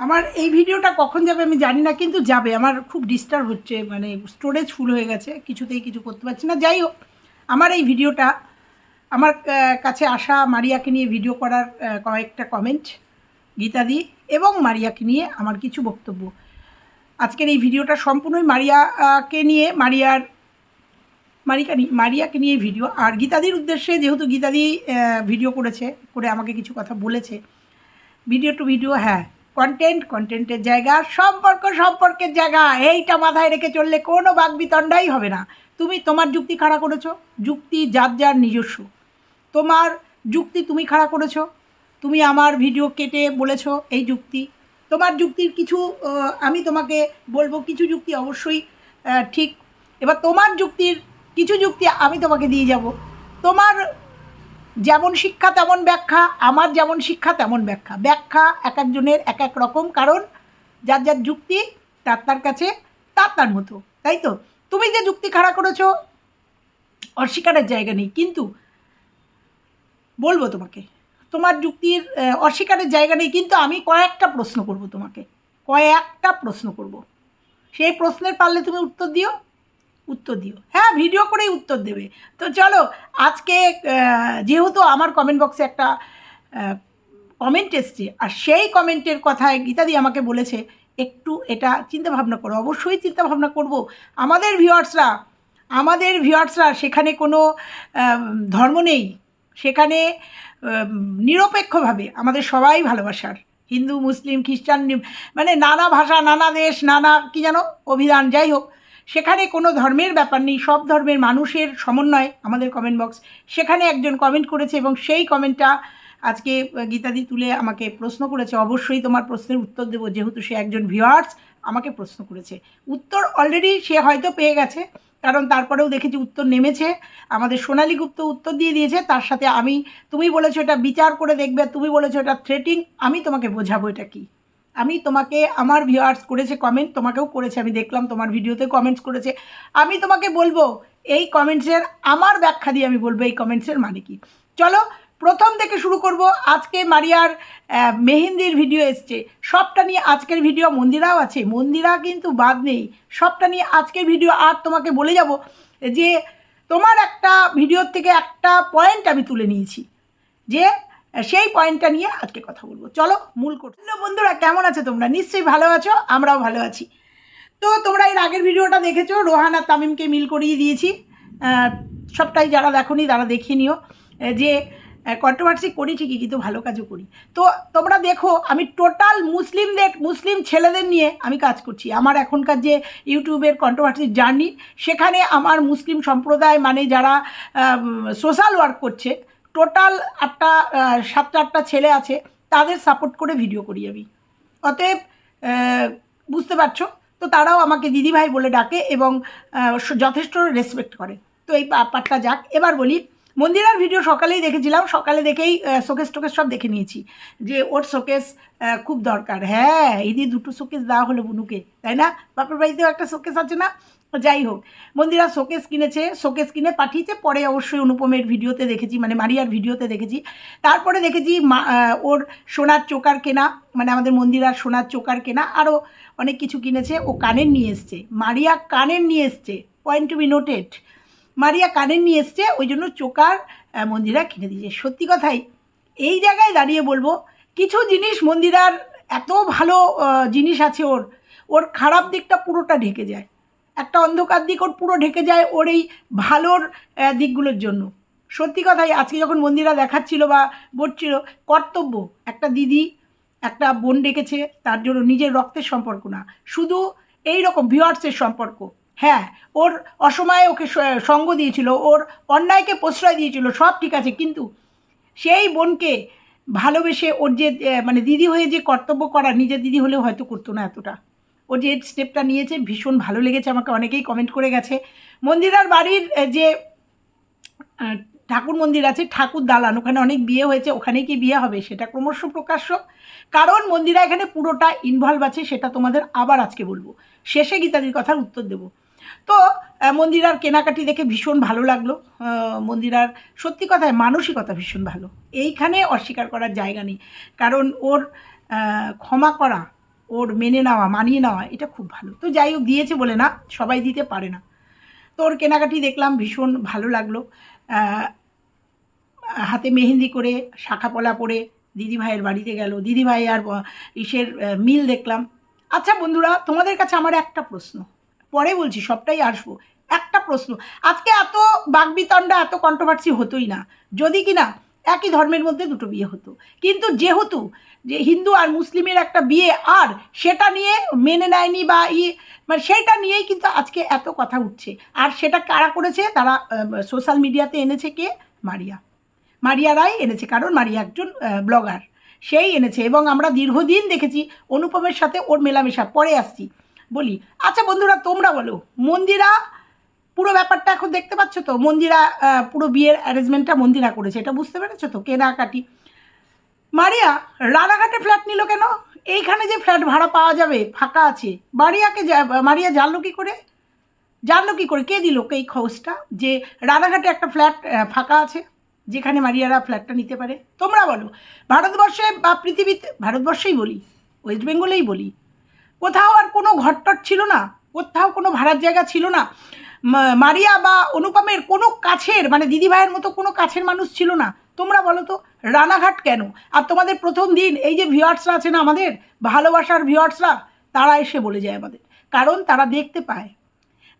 আমার এই ভিডিওটা কখন যাবে আমি জানি না, কিন্তু যাবে। আমার খুব ডিস্টার্ব হচ্ছে মানে স্টোরেজ ফুল হয়ে গেছে, কিছুতেই কিছু করতে পারছি না। যাই হোক, আমার এই ভিডিওটা, আমার কাছে আসা মারিয়াকে নিয়ে ভিডিও করার কয়েকটা কমেন্ট গীতাদি এবং মারিয়াকে নিয়ে আমার কিছু বক্তব্য। আজকের এই ভিডিওটা সম্পূর্ণই মারিয়াকে নিয়ে, মারিয়ার, মারিকা মারিয়াকে নিয়ে ভিডিও আর গীতাদির উদ্দেশ্যে, যেহেতু গীতাদি ভিডিও করেছে, করে আমাকে কিছু কথা বলেছে ভিডিও টু ভিডিও হ্যাঁ কন্টেন্ট কন্টেন্টের জায়গা, সম্পর্ক সম্পর্কের জায়গা, এইটা মাথায় রেখে চললে কোনো বাগবিতণ্ডাই হবে না। তুমি তোমার যুক্তি খাড়া করেছ, যুক্তি যার যার নিজস্ব। তোমার যুক্তি তুমি খাড়া করেছ, তুমি আমার ভিডিও কেটে বলেছ এই যুক্তি। তোমার যুক্তির কিছু আমি তোমাকে বলব কিছু যুক্তি অবশ্যই ঠিক। এবার তোমার যুক্তির কিছু যুক্তি আমি তোমাকে দিয়ে যাব। তোমার যেমন শিক্ষা, তেমন ব্যাখ্যা, আমার যেমন শিক্ষা, তেমন ব্যাখ্যা। ব্যাখ্যা এক একজনের এক এক রকম, কারণ যার যার যুক্তি, তার তার কাছে, তার তার মতো, তাই তো? তুমি যে যুক্তি খাড়া করেছ, অস্বীকারের জায়গা নেই। কিন্তু বলব তোমাকে, তোমার যুক্তির অস্বীকারের জায়গা নেই, কিন্তু আমি কয়েকটা প্রশ্ন করব তোমাকে। কয়েকটা প্রশ্ন করব। সেই প্রশ্নের পারলে তুমি উত্তর দিও উত্তর দিও। হ্যাঁ ভিডিও করেই উত্তর দেবে। তো চলো, আজকে যেহেতু আমার কমেন্ট বক্সে একটা কমেন্ট এসছে, আর সেই কমেন্টের কথায় গীতাদি আমাকে বলেছে, একটু এটা চিন্তা ভাবনা করো। অবশ্যই চিন্তা ভাবনা করব। আমাদের ভিউয়ার্সরা আমাদের ভিউয়ার্সরা সেখানে কোনো ধর্ম নেই। সেখানে নিরপেক্ষভাবে আমাদের সবাই ভালোবাসার। হিন্দু, মুসলিম, খ্রিস্টান মানে নানা ভাষা, নানা দেশ, নানা, কি জানো, অভিধান, যাই হোক। সেখানে কোনো ধর্মের ব্যাপার নেই, সব ধর্মের মানুষের সমন্বয় আমাদের কমেন্ট বক্স সেখানে একজন কমেন্ট করেছে এবং সেই কমেন্টটা আজকে গীতাদি তুলে আমাকে প্রশ্ন করেছে। অবশ্যই তোমার প্রশ্নের উত্তর দেবো, যেহেতু সে একজন ভিউয়ার্স আমাকে প্রশ্ন করেছে। উত্তর অলরেডি সে হয়তো পেয়ে গেছে, কারণ তারপরেও দেখেছি উত্তর নেমেছে। আমাদের সোনালী গুপ্ত উত্তর দিয়ে দিয়েছে, তার সাথে আমি, তুমি বলেছ এটা বিচার করে দেখবে, তুমি বলেছ এটা থ্রেটিং আমি তোমাকে বোঝাবো এটা কি। আমি তোমাকে, আমার ভিউয়ার্স করেছে কমেন্ট তোমাকেও করেছে, আমি দেখলাম তোমার ভিডিওতে কমেন্টস করেছে। আমি তোমাকে বলব, এই কমেন্টসের আমার ব্যাখ্যা দিয়ে আমি বলব, এই কমেন্টসের মানে কি? চলো, প্রথম থেকে শুরু করব, আজকে মারিয়ার মেহেন্দির ভিডিও এসছে। সবটা নিয়ে আজকের ভিডিও মন্দিরাও আছে, মন্দিরা কিন্তু বাদ নেই। সবটা নিয়ে আজকের ভিডিও আর তোমাকে বলে যাব যে, তোমার একটা ভিডিওর থেকে একটা পয়েন্ট আমি তুলে নিয়েছি। যে সেই পয়েন্টটা নিয়ে আজকে কথা বলব। চলো মূল করতে বন্ধুরা, কেমন আছো তোমরা? নিশ্চয়ই ভালো আছো, আমরাও ভালো আছি। তো তোমরা এর আগের ভিডিওটা দেখেছ, রোহান আর তামিমকে মিল করিয়ে দিয়েছি। সবটাই যারা দেখোনি, তারা দেখিয়ে নিও। যে কন্ট্রোভার্সি করি ঠিকই কিন্তু ভালো কাজও করি। তো তোমরা দেখো, আমি টোটাল মুসলিমদের, মুসলিম ছেলেদের নিয়ে আমি কাজ করছি। আমার এখনকার যে ইউটিউবের কন্ট্রোভার্সির জার্নি সেখানে আমার মুসলিম সম্প্রদায় মানে যারা সোশ্যাল ওয়ার্ক করছে টোটাল আটটা সাতটা আটটা ছেলে আছে, তাদের সাপোর্ট করে ভিডিও করি আমি। অতএব বুঝতে পারছ? তো তারাও আমাকে দিদিভাই বলে ডাকে এবং যথেষ্ট রেসপেক্ট করে। তো এই পাটটা যাক। এবার বলি, মন্দিরার ভিডিও সকালেই দেখেছিলাম। সকালে দেখেই শোকেস টোকেস সব দেখে নিয়েছি যে ওর শোকেস খুব দরকার। হ্যাঁ ঈদি দুটো শোকেস দেওয়া হলো বুনুকে, তাই না? বাপের বাড়িতেও একটা শোকেস আছে না? যাই হোক, মন্দিরা শোকেস কিনেছে, শোকেস কিনে পাঠিয়েছে, পরে অবশ্যই অনুপমের ভিডিওতে দেখেছি মানে মারিয়ার ভিডিওতে দেখেছি। তারপরে দেখেছি মা ওর সোনার চোকার কেনা মানে আমাদের মন্দিরার সোনার চোকার কেনা আরও অনেক কিছু কিনেছে, ও কানের নিয়ে এসছে। মারিয়া কানের নিয়ে এসছে পয়েন্ট টু বি নোটেড মারিয়া কানের নিয়ে এসছে, ওই জন্য চোকার মন্দিরা কিনে দিয়েছে। সত্যি কথাই, এই জায়গায় দাঁড়িয়ে বলব, কিছু জিনিস মন্দিরার এত ভালো জিনিস আছে ওর ওর খারাপ দিকটা পুরোটা ঢেকে যায়। একটা অন্ধকার দিক ওর পুরো ঢেকে যায় ওর এই ভালোর দিকগুলোর জন্য। সত্যি কথাই, আজকে যখন মন্দিরা দেখাচ্ছিল বা বলছিল কর্তব্য, একটা দিদি, একটা বোন ডেকেছে, তার জন্য নিজের রক্তের সম্পর্ক না, শুধু এই রকম ভিওয়ার্সের সম্পর্ক। হ্যাঁ ওর অসময়ে ওকে সঙ্গ দিয়েছিল, ওর অন্যায়কে প্রশ্রয় দিয়েছিল, সব ঠিক আছে, কিন্তু সেই বোনকে ভালোবেসে ওর যে মানে দিদি হয়ে যে কর্তব্য করা, নিজের দিদি হলেও হয়তো করতো না এতটা। ও যে স্টেপটা নিয়েছে ভীষণ ভালো লেগেছে, আমাকে অনেকেই কমেন্ট করে গেছে। মন্দিরার বাড়ির যে ঠাকুর মন্দির আছে, ঠাকুর দালান, ওখানে অনেক বিয়ে হয়েছে, ওখানেই কি বিয়ে হবে সেটা ক্রমশ প্রকাশ্য। কারণ মন্দিরা এখানে পুরোটা ইনভলভ আছে, সেটা তোমাদের আবার আজকে বলব। শেষে গীতাদির কথার উত্তর দেব। তো মন্দিরার কেনাকাটি দেখে ভীষণ ভালো লাগল। মন্দিরার সত্যি কথায় মানসিকতা ভীষণ ভালো। এইখানে অস্বীকার করার জায়গা নেই। কারণ ওর ক্ষমা করা ওর মেনে নেওয়া, মানিয়ে নেওয়া, এটা খুব ভালো। তো যাই হোক, দিয়েছে বলে না, সবাই দিতে পারে না। তো ওর কেনাকাটি দেখলাম, ভীষণ ভালো লাগল। হাতে মেহেন্দি করে শাখা পলা পরে দিদিভাইয়ের বাড়িতে গেল। দিদিভাই আর ইসের মিল দেখলাম। আচ্ছা বন্ধুরা, তোমাদের কাছে আমার একটা প্রশ্ন। পরে বলছি, সবটাই আসব। একটা প্রশ্ন, আজকে এত বাগবিতণ্ডা, এত কন্ট্রোভার্সি হতোই না। যদি কি না একই ধর্মের মধ্যে দুটো বিয়ে হতো। কিন্তু যেহেতু যে হিন্দু আর মুসলিমের একটা বিয়ে, আর সেটা নিয়ে মেনে নেয়নি বা ই মানে সেইটা নিয়েই কিন্তু আজকে এত কথা উঠছে। আর সেটা কারা করেছে? তারা সোশ্যাল মিডিয়াতে এনেছে কে? মারিয়া। মারিয়া রায় এনেছে কারণ মারিয়া একজন ব্লগার সেই এনেছে এবং আমরা দীর্ঘদিন দেখেছি অনুপমের সাথে ওর মেলামেশা। পরে আসছি। বলি আচ্ছা বন্ধুরা, তোমরা বলো, মন্দিরা পুরো ব্যাপারটা এখন দেখতে পাচ্ছ তো? মন্দিরা পুরো বিয়ের অ্যারেঞ্জমেন্টটা মন্দিরা করেছে, এটা বুঝতে পেরেছ তো? কেনাকাটি। মারিয়া, রানাঘাটে ফ্ল্যাট নিল কেন? এইখানে যে ফ্ল্যাট ভাড়া পাওয়া যাবে, ফাঁকা আছে। মারিয়াকে মারিয়া জানলো কি করে? জানলো কি করে? কে দিল? এই খোঁজটা? যে রানাঘাটে একটা ফ্ল্যাট ফাঁকা আছে, যেখানে মারিয়ারা ফ্ল্যাটটা নিতে পারে। তোমরা বলো, ভারতবর্ষে বা পৃথিবীতে, ভারতবর্ষেই বলি ওয়েস্ট বেঙ্গলেই বলি, কোথাও আর কোনো ঘরটর ছিল না, কোথাও কোনো ভাড়ার জায়গা ছিল না। মারিয়া বা অনুপমের কোনো কাছের মানে দিদিভাইয়ের মতো কোনো কাছের মানুষ ছিল না। তোমরা বলো তো, রানাঘাট কেন? আর তোমাদের প্রথম দিন এই যে ভিওয়ার্সরা আছে না আমাদের, ভালোবাসার ভিওয়ার্সরা তারা এসে বলে যায় আমাদের। কারণ তারা দেখতে পায়।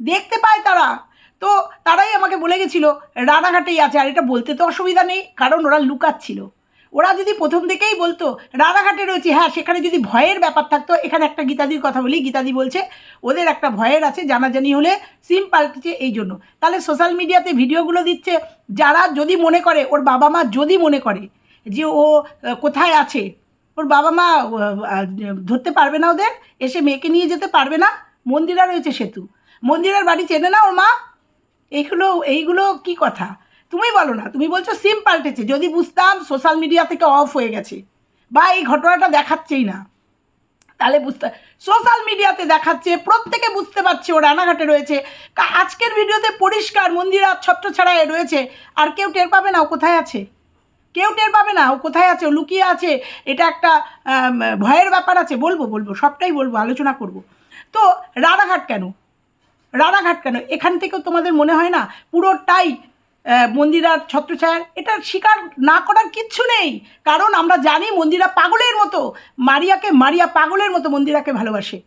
দেখতে পায় তারা। তো তারাই আমাকে বলে গেছিল, রানাঘাটেই আছে। আর এটা বলতে তো অসুবিধা নেই, কারণ ওরা লুকাচ্ছিল। ওরা যদি প্রথম থেকেই বলতো রাধাঘাটে রয়েছে হ্যাঁ সেখানে যদি ভয়ের ব্যাপার থাকতো, এখানে একটা গীতাদির কথা বলি, গীতাদি বলছে, ওদের একটা ভয়ের আছে, জানাজানি হলে সিম পাল্টেছে এই জন্য। তাহলে সোশ্যাল মিডিয়াতে ভিডিওগুলো দিচ্ছে, যারা যদি মনে করে, ওর বাবা মা যদি মনে করে যে ও কোথায় আছে, ওর বাবা মা ধরতে পারবে না ওদের, এসে মেয়েকে নিয়ে যেতে পারবে না, মন্দিরা রয়েছে সেতু। মন্দিরের বাড়ি চেনে না ওর মা? এইগুলো এইগুলো কি কথা? তুমি বলো না, তুমি বলছো সিম পাল্টেছে, যদি বুঝতাম সোশ্যাল মিডিয়া থেকে অফ হয়ে গেছে। বা এই ঘটনাটা দেখাচ্ছেই না। তাহলে বুঝতে সোশ্যাল মিডিয়াতে দেখাচ্ছে, প্রত্যেকে বুঝতে পারছে, ও রানাঘাটে রয়েছে। আজকের ভিডিওতে পরিষ্কার মন্দিরা ছত্র ছাড়ায় রয়েছে, আর কেউ টের পাবে না ও কোথায় আছে? কেউ টের পাবে না ও কোথায় আছে, ও লুকিয়ে আছে, এটা একটা ভয়ের ব্যাপার আছে, বলব বলব, সবটাই বলব, আলোচনা করব। তো রানাঘাট কেন? রানাঘাট কেন? এখান থেকেও তোমাদের মনে হয় না? পুরোটাই মন্দিরার ছত্রছায়ার। এটা স্বীকার না করার কিচ্ছু নেই। কারণ আমরা জানি মন্দিরা পাগলের মতো। মারিয়াকে, মারিয়া পাগলের মতো মন্দিরাকে ভালোবাসে।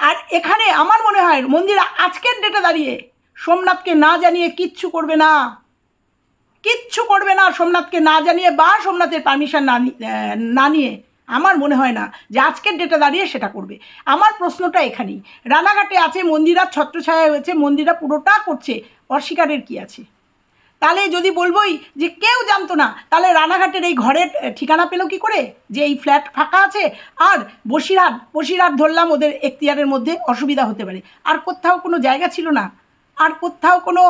আর এখানে আমার মনে হয় মন্দিরা আজকের ডেটে দাঁড়িয়ে সোমনাথকে না জানিয়ে কিচ্ছু করবে না। কিচ্ছু করবে না সোমনাথকে না জানিয়ে বা সোমনাথের পারমিশন না না নিয়ে। আমার মনে হয় না যে আজকের ডেটে দাঁড়িয়ে সেটা করবে। আমার প্রশ্নটা এখানেই। রানাঘাটে আছে মন্দিরা ছত্রছায়া হয়েছে, মন্দিরা পুরোটা করছে। অস্বীকারের কি আছে? তাহলে যদি বলবোই যে কেউ জানতো না, তাহলে রানাঘাটের এই ঘরের ঠিকানা পেল কি করে? যে এই ফ্ল্যাট ফাঁকা আছে, আর বসিরহাট বসিরহাট ধরলাম ওদের এখতিয়ারের মধ্যে অসুবিধা হতে পারে। আর কোথাও কোনো জায়গা ছিল না, আর কোথাও কোনো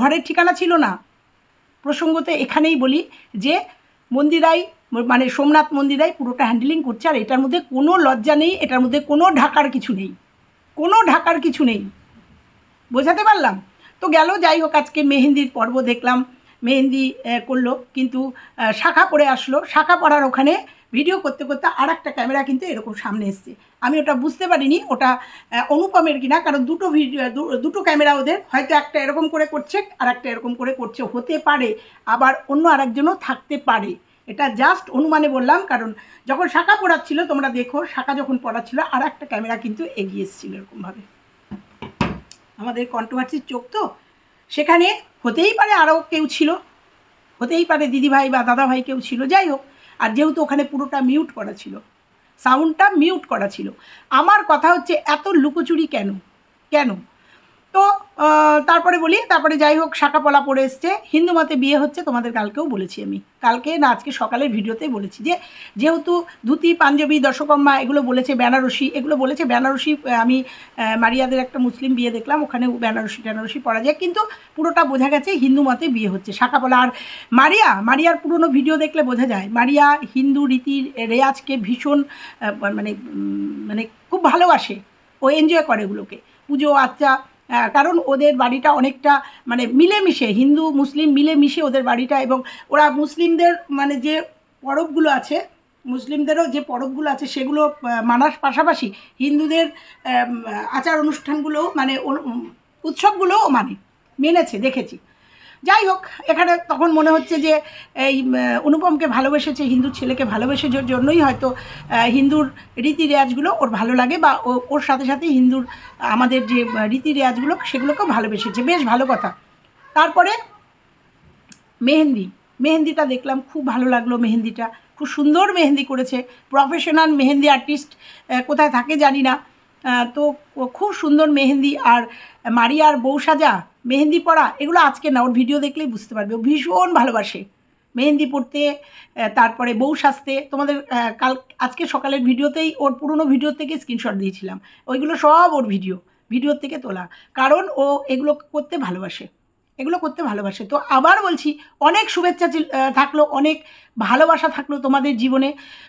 ঘরের ঠিকানা ছিল না। প্রসঙ্গতে এখানেই বলি যে মন্দিরাই মানে সোমনাথ মন্দিরাই পুরোটা হ্যান্ডেলিং করছে, আর এটার মধ্যে কোনো লজ্জা নেই, এটার মধ্যে কোনো ঢাকার কিছু নেই। কোনো ঢাকার কিছু নেই। বোঝাতে পারলাম? তো গেল, যাই হোক, আজকে মেহেন্দির পর্ব দেখলাম। মেহেন্দি করল, কিন্তু শাখা পরে আসলো। শাখা পরার ওখানে ভিডিও করতে করতে আর একটা ক্যামেরা কিন্তু এরকম সামনে এসছে। আমি ওটা বুঝতে পারিনি, ওটা অনুপমের কিনা, কারণ দুটো ভিডিও দুটো ক্যামেরা ওদের। হয়তো একটা এরকম করে করছে, আর একটা এরকম করে করছে, হতে পারে। আবার অন্য আরেকজনও থাকতে পারে। এটা জাস্ট অনুমানে বললাম, কারণ যখন শাখা পড়াচ্ছিল, তোমরা দেখো, শাখা যখন পড়াচ্ছিল আর একটা ক্যামেরা কিন্তু এগিয়ে এসেছিল এরকমভাবে। আমাদের কন্ট্রোভার্সির চোখ তো। সেখানে হতেই পারে আরও কেউ ছিল। হতেই পারে দিদিভাই বা দাদাভাই কেউ ছিল, যাই হোক। আর যেহেতু ওখানে পুরোটা মিউট করা ছিল সাউন্ডটা মিউট করা ছিল। আমার কথা হচ্ছে, এত লুকোচুরি কেন? কেন? তো তারপরে বলি তারপরে যাই হোক শাখা পলা পড়ে এসছে। হিন্দু মতে বিয়ে হচ্ছে তোমাদের কালকেও বলেছি আমি। কালকে না আজকে সকালের ভিডিওতেই বলেছি যে যেহেতু ধুতি পাঞ্জাবি দশকম্মা এগুলো বলেছে বেনারসি এগুলো বলেছে বেনারসি আমি মারিয়াদের একটা মুসলিম বিয়ে দেখলাম ওখানে বেনারসি টেনারসি পড়া যায়। কিন্তু পুরোটা বোঝা গেছে হিন্দু মতে বিয়ে হচ্ছে। শাখা পলা আর মারিয়া মারিয়ার পুরনো ভিডিও দেখলে বোঝা যায় মারিয়া হিন্দু রীতির রেয়াজকে ভীষণ মানে মানে খুব ভালোবাসে। ও এনজয় করে এগুলোকে। পুজো আহ, কারণ ওদের বাড়িটা অনেকটা মানে মিলেমিশে, হিন্দু, মুসলিম মিলেমিশে ওদের বাড়িটা এবং ওরা মুসলিমদের মানে যে পরবগুলো আছে, মুসলিমদেরও যে পরবগুলো আছে সেগুলো মানার পাশাপাশি হিন্দুদের আচার অনুষ্ঠানগুলো মানে উৎসবগুলোও মানে মেনেছে, দেখেছি। যাই হোক, এখানে তখন মনে হচ্ছে যে এই অনুপমকে ভালোবেসেছে, হিন্দুর ছেলেকে ভালোবেসে জন্যই হয়তো হিন্দুর রীতি রেওয়াজগুলো ওর ভালো লাগে বা ওর সাথে সাথে হিন্দুর, আমাদের যে রীতি রেওয়াজগুলো সেগুলোকেও ভালোবেসেছে। বেশ ভালো কথা। তারপরে মেহেন্দি। মেহেন্দিটা দেখলাম, খুব ভালো লাগল মেহেন্দিটা। খুব সুন্দর মেহেন্দি করেছে। প্রফেশনাল মেহেন্দি আর্টিস্ট কোথায় থাকে জানি না। তো খুব সুন্দর মেহেন্দি আর মারিয়ার বউ সাজা, মেহেন্দি পড়া এগুলো আজকে না, ওর ভিডিও দেখলেই বুঝতে পারবে। ও ভীষণ ভালোবাসে মেহেন্দি পড়তে তারপরে বউ সাজতে। তোমাদের কাল, আজকে সকালের ভিডিওতেই ওর পুরনো ভিডিও থেকে স্ক্রিনশট দিয়েছিলাম। ওইগুলো সব ওর ভিডিও ভিডিওর থেকে তোলা। কারণ ও এগুলো করতে ভালোবাসে। এগুলো করতে ভালোবাসে। তো আবার বলছি, অনেক শুভেচ্ছা থাকল, অনেক ভালোবাসা থাকল তোমাদের জীবনে।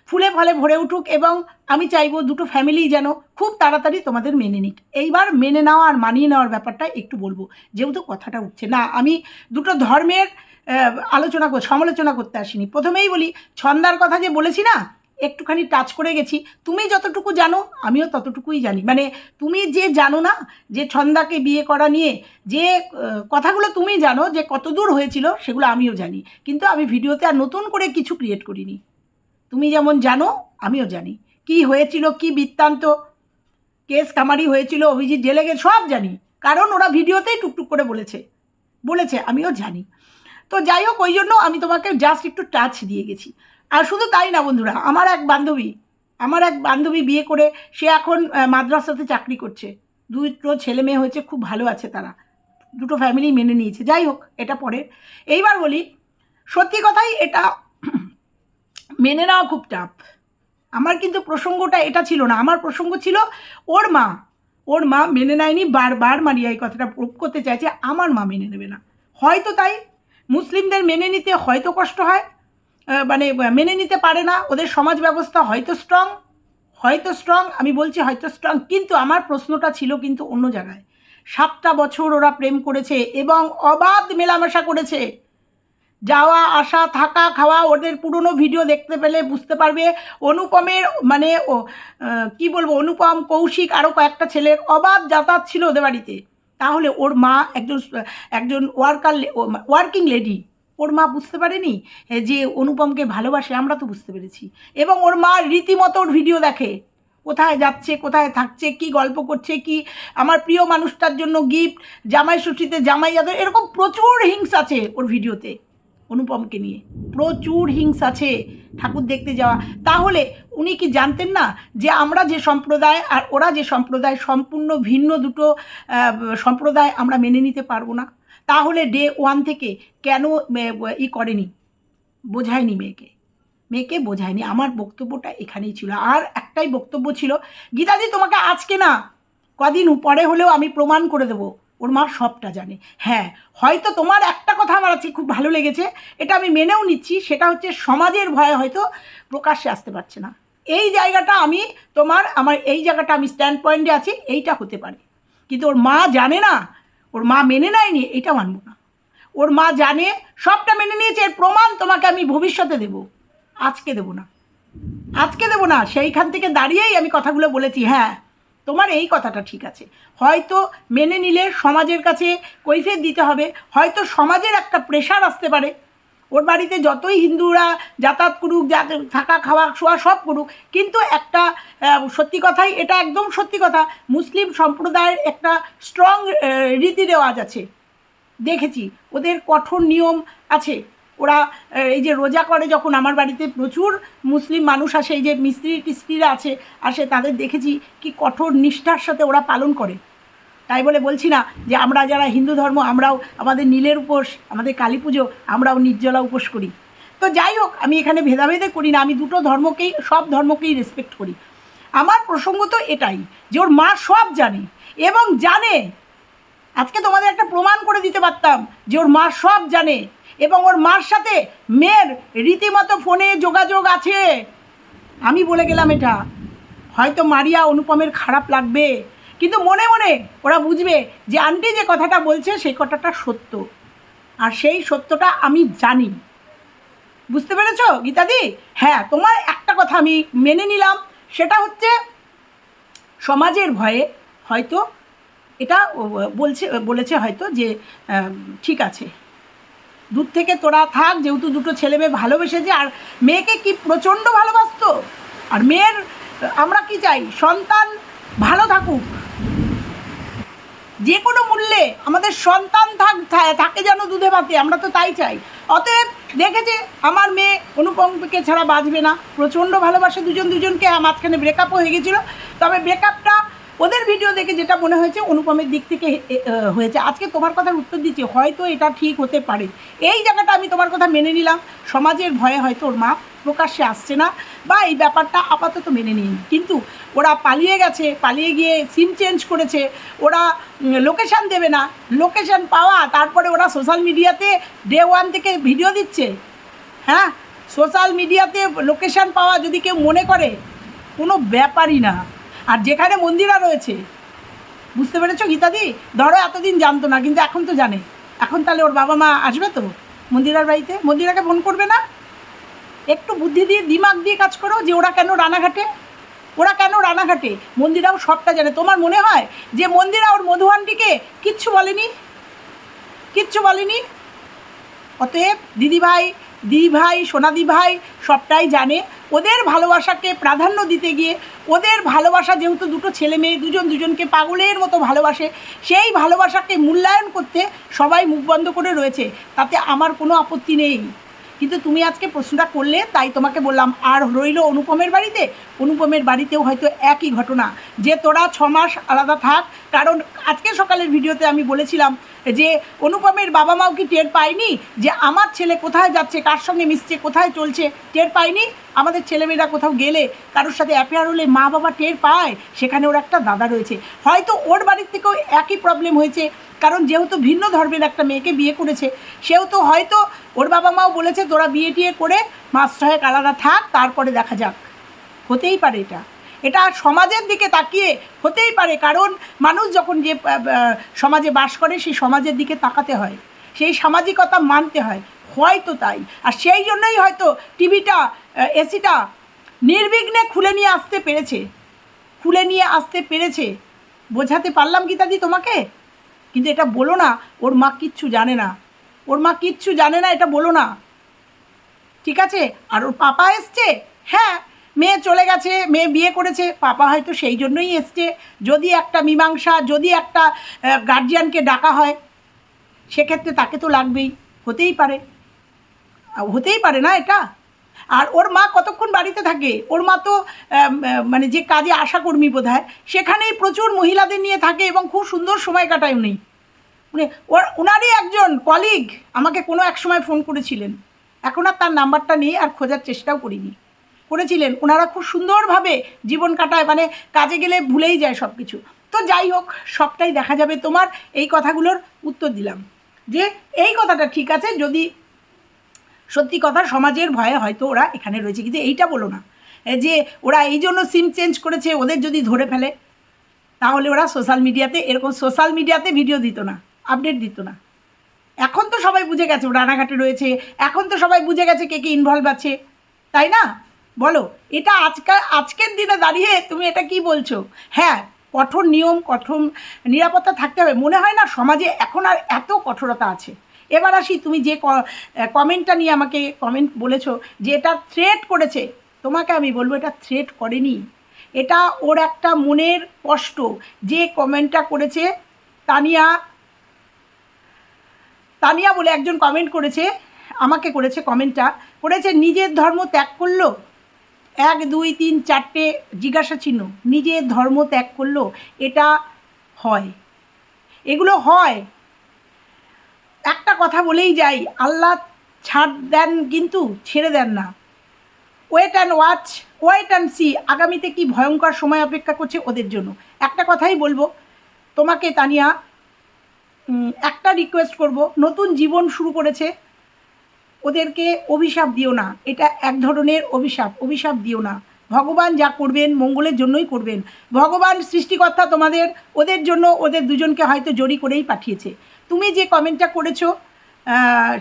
ফুলে ফলে ভরে উঠুক এবং আমি চাইব দুটো ফ্যামিলি যেন খুব তাড়াতাড়ি তোমাদের মেনে নিক। এইবার মেনে নেওয়া আর মানিয়ে নেওয়ার ব্যাপারটা একটু বলব, যেহেতু কথাটা উঠছে। না, আমি দুটো ধর্মের আলোচনা সমালোচনা করতে আসিনি। প্রথমেই বলি, ছন্দার কথা যে বলেছি না একটুখানি টাচ করে গেছি। তুমি যতটুকু জানো, আমিও ততটুকুই জানি। মানে তুমি যে জানো না, যে ছন্দাকে বিয়ে করা নিয়ে, যে কথাগুলো তুমি জানো, যে কত দূর হয়েছিল, সেগুলো আমিও জানি। কিন্তু আমি ভিডিওতে আর নতুন করে কিছু ক্রিয়েট করিনি। তুমি যেমন জানো, আমিও জানি। কি হয়েছিল, কি বৃত্তান্ত, কেস কামারি হয়েছিল, অভিজিৎ জেলে গেছে, সব জানি। কারণ ওরা ভিডিওতেই টুকটুক করে বলেছে। বলেছে, আমিও জানি। তো যাই হোক, ওই জন্য আমি তোমাকে জাস্ট একটু টাচ দিয়ে গেছি। আর শুধু তাই না বন্ধুরা, আমার এক বান্ধবী, আমার এক বান্ধবী বিয়ে করে সে এখন মাদ্রাসাতে চাকরি করছে। দুটো ছেলে মেয়ে হয়েছে, খুব ভালো আছে তারা। দুটো ফ্যামিলি মেনে নিয়েছে। যাই হোক, এটা পরে এইবার বলি, সত্যি কথাই এটা মেনে নেওয়া খুব টাফ আমার কিন্তু প্রসঙ্গটা এটা ছিল না। আমার প্রসঙ্গ ছিল, ওর মা ওর মা মেনে নেয়নি, বারবার মারিয়া এই কথাটা প্রুভ করতে চাইছে, আমার মা মেনে নেবে না। হয়তো তাই, মুসলিমদের মেনে নিতে হয়তো কষ্ট হয় মানে মেনে নিতে পারে না। ওদের সমাজ ব্যবস্থা হয়তো স্ট্রং হয়তো স্ট্রং আমি বলছি হয়তো স্ট্রং কিন্তু আমার প্রশ্নটা ছিল কিন্তু অন্য জায়গায়। সাতটা বছর ওরা প্রেম করেছে এবং অবাধ মেলামেশা করেছে। যাওয়া, আসা, থাকা, খাওয়া, ওদের পুরনো ভিডিও দেখতে পেলে বুঝতে পারবে। অনুপমের মানে ও কি বলব, অনুপম, কৌশিক আরও কয়েকটা ছেলের অবাধ যাতায়াত ছিল ওদের বাড়িতে। তাহলে ওর মা একজন একজন ওয়ার্কার ওয়ার্কিং লেডি ওর মা বুঝতে পারেনি যে অনুপমকে ভালোবাসে, আমরা তো বুঝতে পেরেছি। এবং ওর মা রীতিমতো ওর ভিডিও দেখে, কোথায় যাচ্ছে, কোথায় থাকছে, কি গল্প করছে, কি আমার প্রিয় মানুষটার জন্য গিফট জামাই ষষ্ঠীতে জামাই যাদের এরকম প্রচুর হিংস আছে ওর ভিডিওতে অনুপমকে নিয়ে। প্রচুর হিংস আছে ঠাকুর দেখতে যাওয়া। তাহলে উনি কি জানতেন না যে আমরা যে সম্প্রদায় আর ওরা যে সম্প্রদায়, সম্পূর্ণ ভিন্ন দুটো সম্প্রদায় আমরা মেনে নিতে পারব না? তাহলে ডে ওয়ান থেকে কেন ই করেনি? বোঝায়নি মেয়েকে। মেয়েকে বোঝায়নি। আমার বক্তব্যটা এখানেই ছিল। আর একটাই বক্তব্য ছিল, গীতাদি, তোমাকে আজকে না, কদিন পরে হলেও আমি প্রমাণ করে দেবো। ওর মা সবটা জানে। হ্যাঁ হয়তো তোমার একটা কথা আমার আছে খুব ভালো লেগেছে। এটা আমি মেনেও নিচ্ছি। সেটা হচ্ছে সমাজের ভয়ে হয়তো প্রকাশ্যে আসতে পারছে না। এই জায়গাটা আমি তোমার, আমার এই জায়গাটা আমি স্ট্যান্ড পয়েন্টে আছি, এইটা হতে পারে। কিন্তু ওর মা জানে না ওর মা মেনে নেয়নি, এটা মানব না। ওর মা জানে, সবটা মেনে নিয়েছে, এর প্রমাণ তোমাকে আমি ভবিষ্যতে দেব। আজকে দেব না। আজকে দেব না, সেইখান থেকে দাঁড়িয়েই আমি কথাগুলো বলেছি হ্যাঁ তোমার এই কথাটা ঠিক আছে। হয়তো মেনে নিলে সমাজের কাছে কৈফিয়ত দিতে হবে, হয়তো সমাজের একটা প্রেশার আসতে পারে ওর বাড়িতে যতই হিন্দুরা যাতায়াত করুক, যা থাকা, খাওয়া, শোয়া সব করুক, কিন্তু একটা সত্যি কথাই এটা একদম সত্যি কথা, মুসলিম সম্প্রদায়ের একটা স্ট্রং রীতি রেওয়াজ আছে। দেখেছি, ওদের কঠোর নিয়ম আছে। ওরা এই যে রোজা করে যখন, আমার বাড়িতে প্রচুর মুসলিম মানুষ আসে, এই যে মিস্ত্রি টিস্ত্রিরা আছে, আসে, তাদের দেখেছি কি কঠোর নিষ্ঠার সাথে ওরা পালন করে। তাই বলে বলছি না যে আমরা যারা হিন্দু ধর্ম, আমরাও আমাদের নীলের উপোস, আমাদের কালী পুজো, আমরাও নির্জলা উপোস করি। তো যাই হোক, আমি এখানে ভেদাভেদে করি না, আমি দুটো ধর্মকেই, সব ধর্মকেই রেসপেক্ট করি। আমার প্রসঙ্গ তো এটাই যে ওর মা সব জানে এবং জানে। আজকে তোমাদের একটা প্রমাণ করে দিতে পারতাম যে ওর মা সব জানে এবং ওর মার সাথে মেয়ের রীতিমতো ফোনে যোগাযোগ আছে। আমি বলে গেলাম এটা। হয়তো মারিয়া অনুপমের খারাপ লাগবে। কিন্তু মনে মনে ওরা বুঝবে যে আন্টি যে কথাটা বলছে সেই কথাটা সত্য। আর সেই সত্যটা আমি জানি। বুঝতে পেরেছ, গীতাদি? হ্যাঁ তোমার একটা কথা আমি মেনে নিলাম। সেটা হচ্ছে সমাজের ভয়ে হয়তো এটা বলছে, বলেছে হয়তো যে ঠিক আছে। দূর থেকে তোরা থাক, যেহেতু দুটো ছেলে মেয়ে ভালোবেসেছে, আর মেয়েকে কি প্রচণ্ড ভালোবাসতো? আর মেয়ের আমরা কি চাই? সন্তান ভালো থাকুক। যে কোনো মূল্যে আমাদের সন্তান থাক থাকে যেন দুধে ভাতে, আমরা তো তাই চাই। অতএব দেখেছে আমার মেয়ে অনুপমকে ছাড়া বাঁচবে না। প্রচণ্ড ভালোবাসে দুজন দুজনকে, মাঝখানে ব্রেকআপও হয়ে গেছিল। তবে ব্রেকআপটা ওদের ভিডিও দেখে যেটা মনে হয়েছে, অনুপমের দিক থেকে হয়েছে। আজকে তোমার কথার উত্তর দিচ্ছি, হয়তো এটা ঠিক হতে পারে। এই জায়গাটা আমি তোমার কথা মেনে নিলাম। সমাজের ভয়ে হয়তো ওর মা প্রকাশ্যে আসছে না, বা এই ব্যাপারটা আপাতত মেনে নিন কিন্তু ওরা পালিয়ে গেছে, পালিয়ে গিয়ে সিম চেঞ্জ করেছে। ওরা লোকেশান দেবে না। লোকেশান পাওয়া, তারপরে ওরা সোশ্যাল মিডিয়াতে ডে ওয়ান থেকে ভিডিও দিচ্ছে। হ্যাঁ? সোশ্যাল মিডিয়াতে লোকেশান পাওয়া যদি কেউ মনে করে, কোনো ব্যাপারই না। আর যেখানে মন্দিরা রয়েছে, বুঝতে পেরেছ গীতাদি? ধরো এতদিন জানতো না, কিন্তু এখন তো জানে। এখন তাহলে ওর বাবা মা আসবে তো মন্দিরার বাড়িতে? মন্দিরাকে ফোন করবে না? একটু বুদ্ধি দিয়ে, দিমাগ দিয়ে কাজ করো যে ওরা কেন রানাঘাটে? ওরা কেন রানাঘাটে? মন্দিরাও সবটা জানে। তোমার মনে হয় যে মন্দিরা ওর মধুয়ানটিকে কিচ্ছু বলেনি? কিচ্ছু বলেনি? অতএব দিদিভাই দিদিভাই সোনাদি ভাই সবটাই জানে। ওদের ভালোবাসাকে প্রাধান্য দিতে গিয়ে, ওদের ভালোবাসা যেহেতু দুটো ছেলে মেয়ে, দুজন দুজনকে পাগলের মতো ভালোবাসে, সেই ভালোবাসাকে মূল্যায়ন করতে সবাই মুখ বন্ধ করে রয়েছে। তাতে আমার কোনো আপত্তি নেই। কিন্তু তুমি আজকে প্রশ্নটা করলে, তাই তোমাকে বললাম, আর রইল অনুপমের বাড়িতে? অনুপমের বাড়িতেও হয়তো একই ঘটনা। যে তোরা ছ মাস আলাদা থাক কারণ আজকে সকালের ভিডিওতে আমি বলেছিলাম যে অনুপমের বাবা মাও কি টের পায়নি যে আমার ছেলে কোথায় যাচ্ছে, কার সঙ্গে মিশছে, কোথায় চলছে? টের পায়নি? আমাদের ছেলেমেয়েরা কোথাও গেলে কারোর সাথে অ্যাফেয়ার হলে মা বাবা টের পায়? সেখানে ওর একটা দাদা রয়েছে। হয়তো ওর বাড়ির থেকেও একই প্রবলেম হয়েছে, কারণ যেহেতু ভিন্ন ধর্মের একটা মেয়েকে বিয়ে করেছে সেও তো হয়তো ওর বাবা মাও বলেছে, তোরা বিয়ে টিয়ে করে মাস ছয়েক আলাদা থাক, তারপরে দেখা যাক। হতেই পারে এটা। এটা সমাজের দিকে তাকিয়ে হতেই পারে, কারণ মানুষ যখন যে সমাজে বাস করে, সেই সমাজের দিকে তাকাতে হয়, সেই সামাজিকতা মানতে হয়, হয়তো তাই। আর সেই জন্যই হয়তো টিভিটা এসিটা নির্বিঘ্নে খুলে নিয়ে আসতে পেরেছে, খুলে নিয়ে আসতে পেরেছে। বোঝাতে পারলাম গীতাদি তোমাকে? কিন্তু এটা বলো না, ওর মা কিচ্ছু জানে না। ওর মা কিচ্ছু জানে না, এটা বলো না। ঠিক আছে? আর ওর পাপা এসছে? হ্যাঁ মেয়ে চলে গেছে, মেয়ে বিয়ে করেছে, পাপা হয়তো সেই জন্যই এসছে। যদি একটা মীমাংসা, যদি একটা গার্জিয়ানকে ডাকা হয়, সেক্ষেত্রে তাকে তো লাগবেই, হতেই পারে। হতেই পারে না এটা? আর ওর মা কতক্ষণ বাড়িতে থাকে? ওর মা তো মানে যে কাজে আশাকর্মী বোধ হয় সেখানেই প্রচুর মহিলাদের নিয়ে থাকে এবং খুব সুন্দর সময় কাটায় উনি। মানে ওর ওনারই একজন কলিগ আমাকে কোনো এক সময় ফোন করেছিলেন। এখন আর তার নাম্বারটা নেই, আর খোঁজার চেষ্টাও করিনি। করেছিলেন, ওনারা খুব সুন্দরভাবে জীবন কাটায় মানে কাজে গেলে ভুলেই যায় সব কিছু তো যাই হোক, সবটাই দেখা যাবে তোমার, এই কথাগুলোর উত্তর দিলাম। যে এই কথাটা ঠিক আছে, যদি সত্যি কথা সমাজের ভয়ে হয়তো ওরা এখানে রয়েছে, কিন্তু এইটা বলো না। যে ওরা এই জন্য সিম চেঞ্জ করেছে, ওদের যদি ধরে ফেলে, তাহলে ওরা সোশ্যাল মিডিয়াতে, এরকম সোশ্যাল মিডিয়াতে ভিডিও দিত না, আপডেট দিত না। এখন তো সবাই বুঝে গেছে রানাঘাটে রয়েছে, এখন তো সবাই বুঝে গেছে কে কে ইনভলভ আছে, তাই না? বলো, এটা আজকাল, আজকের দিনে দাঁড়িয়ে তুমি এটা কি বলছো? হ্যাঁ কঠোর নিয়ম, কঠোর নিরাপত্তা থাকতে হবে। মনে হয় না সমাজে এখন আর এত কঠোরতা আছে? এবার আসি, তুমি যে কমেন্টটা নিয়ে আমাকে কমেন্ট বলেছ, যে এটা থ্রেট করেছে, তোমাকে আমি বলব এটা থ্রেট করেনি। এটা ওর একটা মনের কষ্ট। যে কমেন্টটা করেছে, তানিয়া তানিয়া বলে একজন কমেন্ট করেছে, আমাকে করেছে কমেন্টটা করেছে, নিজের ধর্ম ত্যাগ করল। এক, দুই, তিন, চারটে জিজ্ঞাসা চিহ্ন। নিজের ধর্ম ত্যাগ করল, এটা হয়। এগুলো হয়। একটা কথা বলেই যাই, আল্লাহ ছাড় দেন কিন্তু ছেড়ে দেন না। Wait and watch wait and see আগামীতে কি ভয়ঙ্কর সময় অপেক্ষা করছে ওদের জন্য। একটা কথাই বলব, তোমাকে তানিয়া একটা রিকোয়েস্ট করব। নতুন জীবন শুরু করেছে ওদেরকে অভিশাপ দিও না। এটা এক ধরনের অভিশাপ। অভিশাপ দিও না। ভগবান যা করবেন, মঙ্গলের জন্যই করবেন। ভগবান সৃষ্টিকর্তা তোমাদের, ওদের জন্য ওদের দুজনকে হয়তো জড়ি করেই পাঠিয়েছে। তুমি যে কমেন্টটা করেছ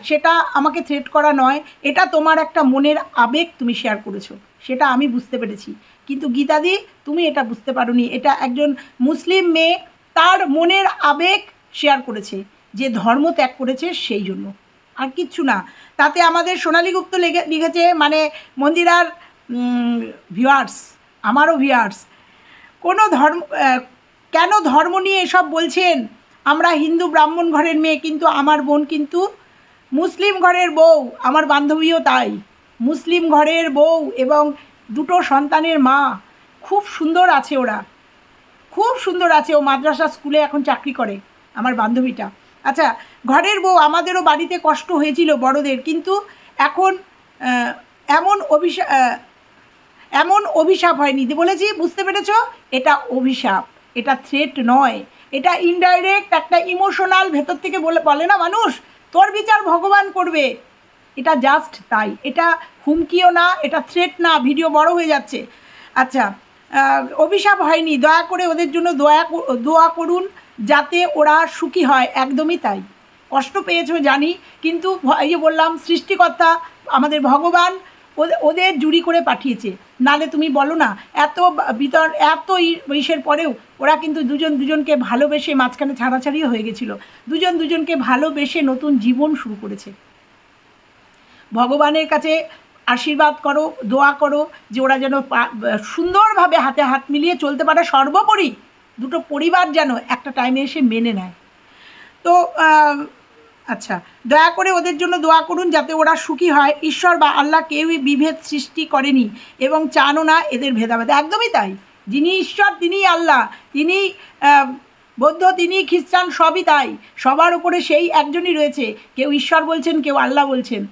সেটা আমাকে থ্রেট করা নয়। এটা তোমার একটা মনের আবেগ তুমি শেয়ার করেছ। সেটা আমি বুঝতে পেরেছি। কিন্তু গীতাদি, তুমি এটা বুঝতে পারোনি। এটা একজন মুসলিম মেয়ে, তার মনের আবেগ শেয়ার করেছে। যে ধর্ম ত্যাগ করেছে, সেই জন্য। আর কিচ্ছু না। তাতে আমাদের সোনালী গুপ্ত লেগে, লিখেছে মানে মন্দিরার ভিউয়ার্স আমারও ভিউয়ার্স কোনো ধর্ম কেন ধর্ম নিয়ে এসব বলছেন? আমরা হিন্দু ব্রাহ্মণ ঘরের মেয়ে, কিন্তু আমার বোন কিন্তু মুসলিম ঘরের বউ, আমার বান্ধবীও তাই। মুসলিম ঘরের বউ এবং দুটো সন্তানের মা, খুব সুন্দর আছে ওরা। খুব সুন্দর আছে ও মাদ্রাসা স্কুলে এখন চাকরি করে, আমার বান্ধবীটা। আচ্ছা ঘরের বউ আমাদেরও বাড়িতে কষ্ট হয়েছিল বড়দের, কিন্তু এখন এমন অভিশাপ এমন অভিশাপ হয়নি। বলেছি, বুঝতে পেরেছ? এটা অভিশাপ, এটা থ্রেট নয়। এটা ইনডাইরেক্ট একটা ইমোশনাল ভেতর থেকে বলে বলে না মানুষ? তোর বিচার ভগবান করবে। এটা জাস্ট তাই। এটা হুমকিও না, এটা থ্রেট না, ভিডিও বড় হয়ে যাচ্ছে। আচ্ছা অভিশাপ হয়নি। দয়া করে ওদের জন্য দয়া দোয়া করুন। যাতে ওরা সুখী হয়, একদমই তাই। কষ্ট পেয়েছ, জানি, কিন্তু এই যে বললাম, সৃষ্টিকর্তা আমাদের ভগবান ওদে- ওদের জুড়ি করে পাঠিয়েছে। নালে তুমি বলো না, এত বিতর, এত ইসের পরেও ওরা কিন্তু দুজন দুজনকে ভালোবেসে মাঝখানে ছাড়াছাড়িও হয়ে গেছিল। দুজন দুজনকে ভালোবেসে নতুন জীবন শুরু করেছে। ভগবানের কাছে আশীর্বাদ করো, দোয়া করো যে ওরা যেন সুন্দরভাবে হাতে হাত মিলিয়ে চলতে পারে সর্বোপরি। দুটো পরিবার যেন একটা টাইমে এসে মেনে নেয়। তো আচ্ছা দয়া করে ওদের জন্য দোয়া করুন যাতে ওরা সুখী হয়। ঈশ্বর বা আল্লাহ কেউই বিভেদ সৃষ্টি করেনি এবং চানও না এদের ভেদাভেদ। একদমই তাই। যিনি ঈশ্বর, তিনিই আল্লাহ। তিনি বৌদ্ধ তিনি খ্রিস্টান, সবই তাই। সবার উপরে সেই একজনই রয়েছে। কেউ ঈশ্বর বলছেন, কেউ আল্লাহ বলছেন।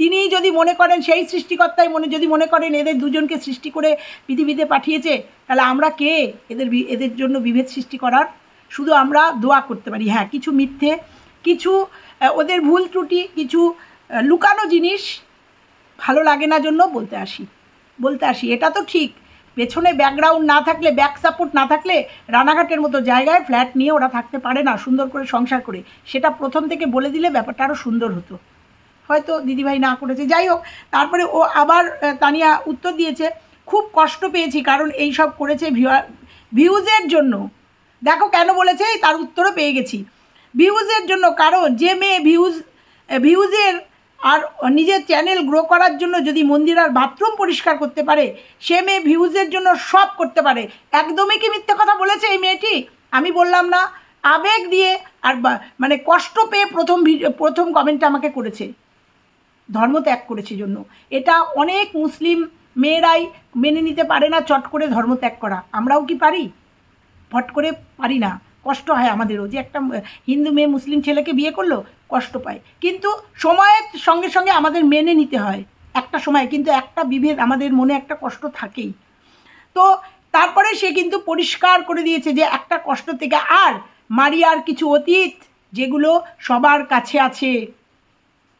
তিনি যদি মনে করেন, সেই সৃষ্টিকর্তাই মনে, যদি মনে করেন এদের দুজনকে সৃষ্টি করে পৃথিবীতে পাঠিয়েছে, তাহলে আমরা কে? এদের এদের জন্য বিভেদ সৃষ্টি করার? শুধু আমরা দোয়া করতে পারি। হ্যাঁ কিছু মিথ্যে, কিছু ওদের ভুল ত্রুটি, কিছু লুকানো জিনিস ভালো লাগে না জন্য বলতে আসি বলতে আসি। এটা তো ঠিক। পেছনে ব্যাকগ্রাউন্ড না থাকলে ব্যাক সাপোর্ট না থাকলে রানাঘাটের মতো জায়গায় ফ্ল্যাট নিয়ে ওরা থাকতে পারে না, সুন্দর করে সংসার করে। সেটা প্রথম থেকে বলে দিলে ব্যাপারটা আরও সুন্দর হতো। হয়তো দিদিভাই না করেছে। যাই হোক, তারপরে ও আবার তানিয়া উত্তর দিয়েছে, খুব কষ্ট পেয়েছি, কারণ এই সব করেছে ভিউজের জন্য। দেখো কেন বলেছে তার উত্তরও পেয়ে গেছি। ভিউজের জন্য, কারণ যে মেয়ে ভিউজ ভিউজের আর নিজের চ্যানেল গ্রো করার জন্য যদি মন্দির আর বাথরুম পরিষ্কার করতে পারে, সে মেয়ে ভিউজের জন্য সব করতে পারে। একদমই কি মিথ্যে কথা বলেছে এই মেয়েটি? আমি বললাম না। আবেগ দিয়ে আর মানে কষ্ট পেয়ে প্রথম প্রথম কমেন্টটা আমাকে করেছে। ধর্ম ত্যাগ করেছে জন্য। এটা অনেক মুসলিম মেয়েরাই মেনে নিতে পারে না চট করে ধর্ম ত্যাগ করা। আমরাও কি পারি? ফট করে পারি না। কষ্ট হয় আমাদেরও। যে একটা হিন্দু মেয়ে মুসলিম ছেলেকে বিয়ে করল, কষ্ট পায়। কিন্তু সময়ের সঙ্গে সঙ্গে আমাদের মেনে নিতে হয়। একটা সময়। কিন্তু একটা বিভেদ আমাদের মনে একটা কষ্ট থাকেই। তো তারপরে সে কিন্তু পরিষ্কার করে দিয়েছে যে একটা কষ্ট থেকে আর মারিয়ার কিছু অতীত যেগুলো সবার কাছে আছে।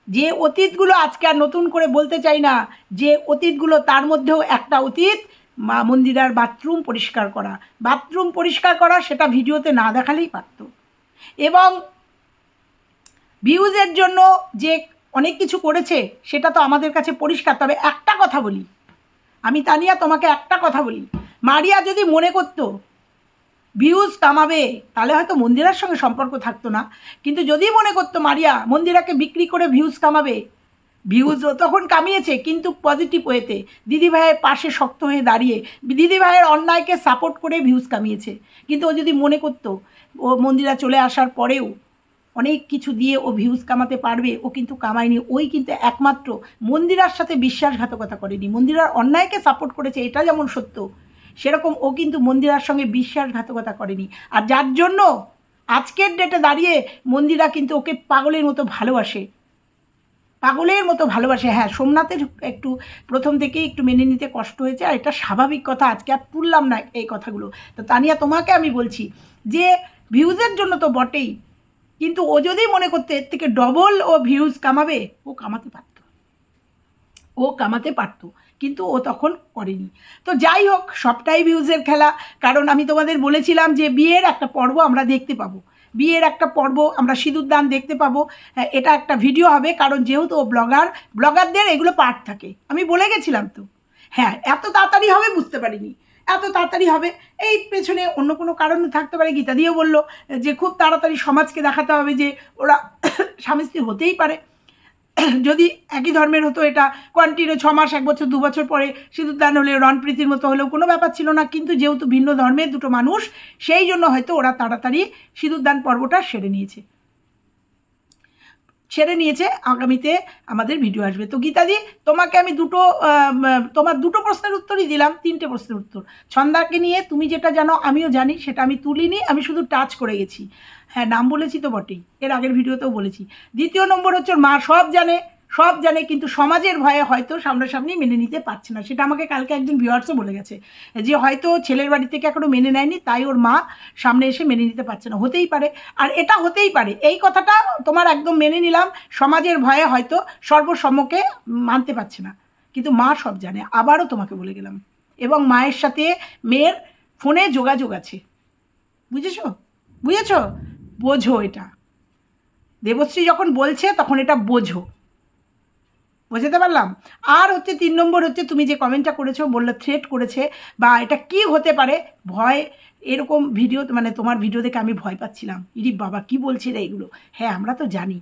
যে অতীতগুলো আজকে আর নতুন করে বলতে চাই না, যে অতীতগুলো তার মধ্যেও একটা অতীত, মা মন্দিরার বাথরুম পরিষ্কার করা। বাথরুম পরিষ্কার করা সেটা ভিডিওতে না দেখালেই পারতো। এবং ভিউজের জন্য যে অনেক কিছু করেছে, সেটা তো আমাদের কাছে পরিষ্কার। তবে একটা কথা বলি। আমি তানিয়া তোমাকে একটা কথা বলি। মারিয়া যদি মনে করতো ভিউজ কামাবে, তাহলে হয়তো মন্দিরার সঙ্গে সম্পর্ক থাকতো না। কিন্তু যদি মনে করতো মারিয়া, মন্দিরাকে বিক্রি করে ভিউজ কামাবে ভিউজ তখন কামিয়েছে, কিন্তু পজিটিভ ওয়েতে দিদিভাইয়ের পাশে শক্ত হয়ে দাঁড়িয়ে দিদিভাইয়ের অন্যায়কে সাপোর্ট করে ভিউজ কামিয়েছে। কিন্তু ও যদি মনে করতো, ও মন্দিরা চলে আসার পরেও অনেক কিছু দিয়ে ও ভিউজ কামাতে পারবে, ও কিন্তু কামায়নি। ওই কিন্তু একমাত্র মন্দিরার সাথে বিশ্বাসঘাতকতা করেনি। মন্দিরার অন্যায়কে সাপোর্ট করেছে, এটা যেমন সত্য। সেরকম ও কিন্তু মন্দিরার সঙ্গে বিশ্বাসঘাতকতা করেনি। আর যার জন্য আজকের ডেটে দাঁড়িয়ে মন্দিরা কিন্তু ওকে পাগলের মতো ভালোবাসে। পাগলের মতো ভালোবাসে। হ্যাঁ সোমনাথের একটু প্রথম থেকেই একটু মেনে নিতে কষ্ট হয়েছে, আর এটা স্বাভাবিক কথা, আজকে আর তুললাম না এই কথাগুলো। তো তানিয়া, তোমাকে আমি বলছি যে ভিউজের জন্য তো বটেই, কিন্তু ও যদি মনে করতে এর থেকে ডবল ও ভিউজ কামাবে, ও কামাতে পারত। ও কামাতে পারতো। কিন্তু ও তখন করেনি। তো যাই হোক সবটাই ভিউজের খেলা। কারণ আমি তোমাদের বলেছিলাম যে বিয়ের একটা পর্ব আমরা দেখতে পাবো। বিয়ের একটা পর্ব আমরা সিঁদুর দান দেখতে পাবো। হ্যাঁ, এটা একটা ভিডিও হবে কারণ যেহেতু ও ব্লগার ব্লগারদের এগুলো পার্ট থাকে। আমি বলে গেছিলাম তো। হ্যাঁ এত তাড়াতাড়ি হবে বুঝতে পারিনি। এত তাড়াতাড়ি হবে এই পেছনে অন্য কোনো কারণ থাকতে পারে। গীতা দিয়েও বলল যে খুব তাড়াতাড়ি সমাজকে দেখাতে হবে যে ওরা স্বামী স্ত্রী হতেই পারে। যদি একই ধর্মের হতো এটা কন্টিনিউ ছ মাস, এক বছর, দু বছর পরে সিঁদুরদান হলে রণপ্রীতির মতো হলেও কোনো ব্যাপার ছিল না। কিন্তু যেহেতু ভিন্ন ধর্মের দুটো মানুষ, সেই জন্য হয়তো ওরা তাড়াতাড়ি সিঁদুরদান পর্বটা সেরে নিয়েছে। সেরে নিয়েছে, আগামীতে আমাদের ভিডিও আসবে। তো গীতাদি, তোমাকে আমি দুটো তোমার দুটো প্রশ্নের উত্তরই দিলাম, তিনটে প্রশ্নের উত্তর। ছন্দাকে নিয়ে তুমি যেটা জানো, আমিও জানি, সেটা আমি তুলিনি, আমি শুধু টাচ করে গেছি। হ্যাঁ নাম বলেছি তো বটেই, এর আগের ভিডিওতেও বলেছি। দ্বিতীয় নম্বর হচ্ছে, মা সব জানে সব জানে, কিন্তু সমাজের ভয়ে হয়তো সামনাসামনি মেনে নিতে পারছে না। সেটা আমাকে কালকে একজন ভিউয়ার্সও বলে গেছে যে হয়তো ছেলের বাড়ি থেকে এখনও মেনে নেয়নি, তাই ওর মা সামনে এসে মেনে নিতে পারছে না। হতেই পারে, আর এটা হতেই পারে। এই কথাটা তোমার একদম মেনে নিলাম, সমাজের ভয়ে হয়তো সর্বসম্মুখে মানতে পারছে না। কিন্তু মা সব জানে, আবারও তোমাকে বলে গেলাম। এবং মায়ের সাথে মেয়ের ফোনে যোগাযোগ আছে। বুঝেছ? বুঝেছ? বোঝো এটা। দেবশ্রী যখন বলছে, তখন এটা বোঝো। বোঝাতে পারলাম? আর হচ্ছে তিন নম্বর হচ্ছে তুমি যে কমেন্টটা করেছ, বললে থ্রেট করেছে, বা এটা কি হতে পারে? ভয়, এরকম ভিডিও মানে তোমার ভিডিও দেখে আমি ভয় পাচ্ছিলাম। ইরি বাবা, কি বলছে রে এগুলো? হ্যাঁ আমরা তো জানি।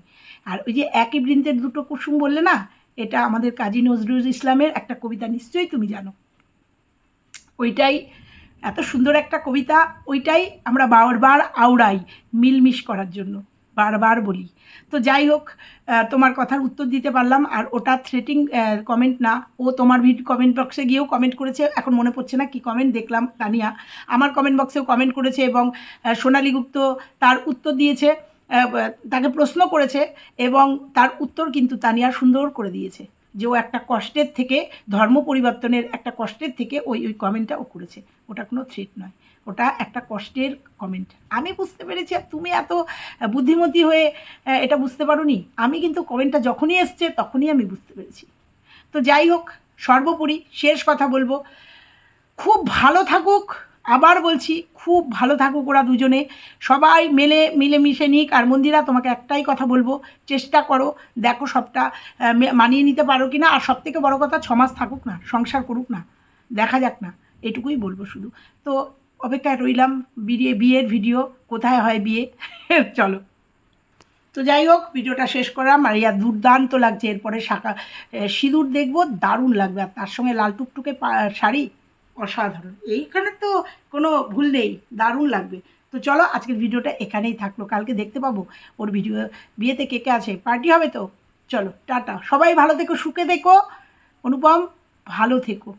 আর ওই যে একই বৃন্তের দুটো কুসুম বললে না, এটা আমাদের কাজী নজরুল ইসলামের একটা কবিতা, নিশ্চয়ই তুমি জানো। ওইটাই, এত সুন্দর একটা কবিতা, ওইটাই আমরা বারবার আওড়াই মিলমিশ করার জন্য। বারবার বলি। তো যাই হোক তোমার কথার উত্তর দিতে পারলাম। আর ওটা থ্রেটিং কমেন্ট না। ও তোমার ভিড কমেন্ট বক্সে গিয়েও কমেন্ট করেছে। এখন মনে পড়ছে না কি কমেন্ট দেখলাম তানিয়া। আমার কমেন্ট বক্সেও কমেন্ট করেছে এবং সোনালী গুপ্ত তার উত্তর দিয়েছে তাকে প্রশ্ন করেছে এবং তার উত্তর কিন্তু তানিয়া সুন্দর করে দিয়েছে যে ও একটা কষ্টের থেকে, ধর্ম পরিবর্তনের একটা কষ্টের থেকে ওই ওই কমেন্টটা ও করেছে। ওটা কোনো থ্রেট নয়। ওটা একটা কষ্টের কমেন্ট আমি বুঝতে পেরেছি আর তুমি এত বুদ্ধিমতী হয়ে এটা বুঝতে পারোনি। আমি কিন্তু কমেন্টটা যখনই এসছে তখনই আমি বুঝতে পেরেছি। তো যাই হোক, সর্বোপরি শেষ কথা বলব। খুব ভালো থাকুক, আবার বলছি খুব ভালো থাকুক ওরা দুজনে। সবাই মেলে, মিলেমিশে নিক। আর মন্দিরা, তোমাকে একটাই কথা বলব, চেষ্টা করো, দেখো সবটা মানিয়ে নিতে পারো কি না আর সব থেকে বড়ো কথা, ছমাস থাকুক না, সংসার করুক না, দেখা যাক না। এটুকুই বলব শুধু। তো অপেক্ষায় রইলাম বিয়ে, বিয়ের ভিডিও, কোথায় হয় বিয়ে? চলো। তো যাই হোক, ভিডিওটা শেষ করলাম আর ইয়া দুর্দান্ত লাগছে। এরপরে শাখা সিঁদুর দেখব, দারুণ লাগবে। আর তার সঙ্গে লাল টুকটুকে শাড়ি, অসাধারণ। এইখানে তো কোনো ভুল নেই, দারুণ লাগবে। তো চলো, আজকের ভিডিওটা এখানেই থাকল। কালকে দেখতে পাবো ওর ভিডিও, বিয়েতে কে কে আছে। পার্টি হবে তো? চলো, টাটা। সবাই ভালো থেকো, সুখে থেকো। অনুপম, ভালো থেকো।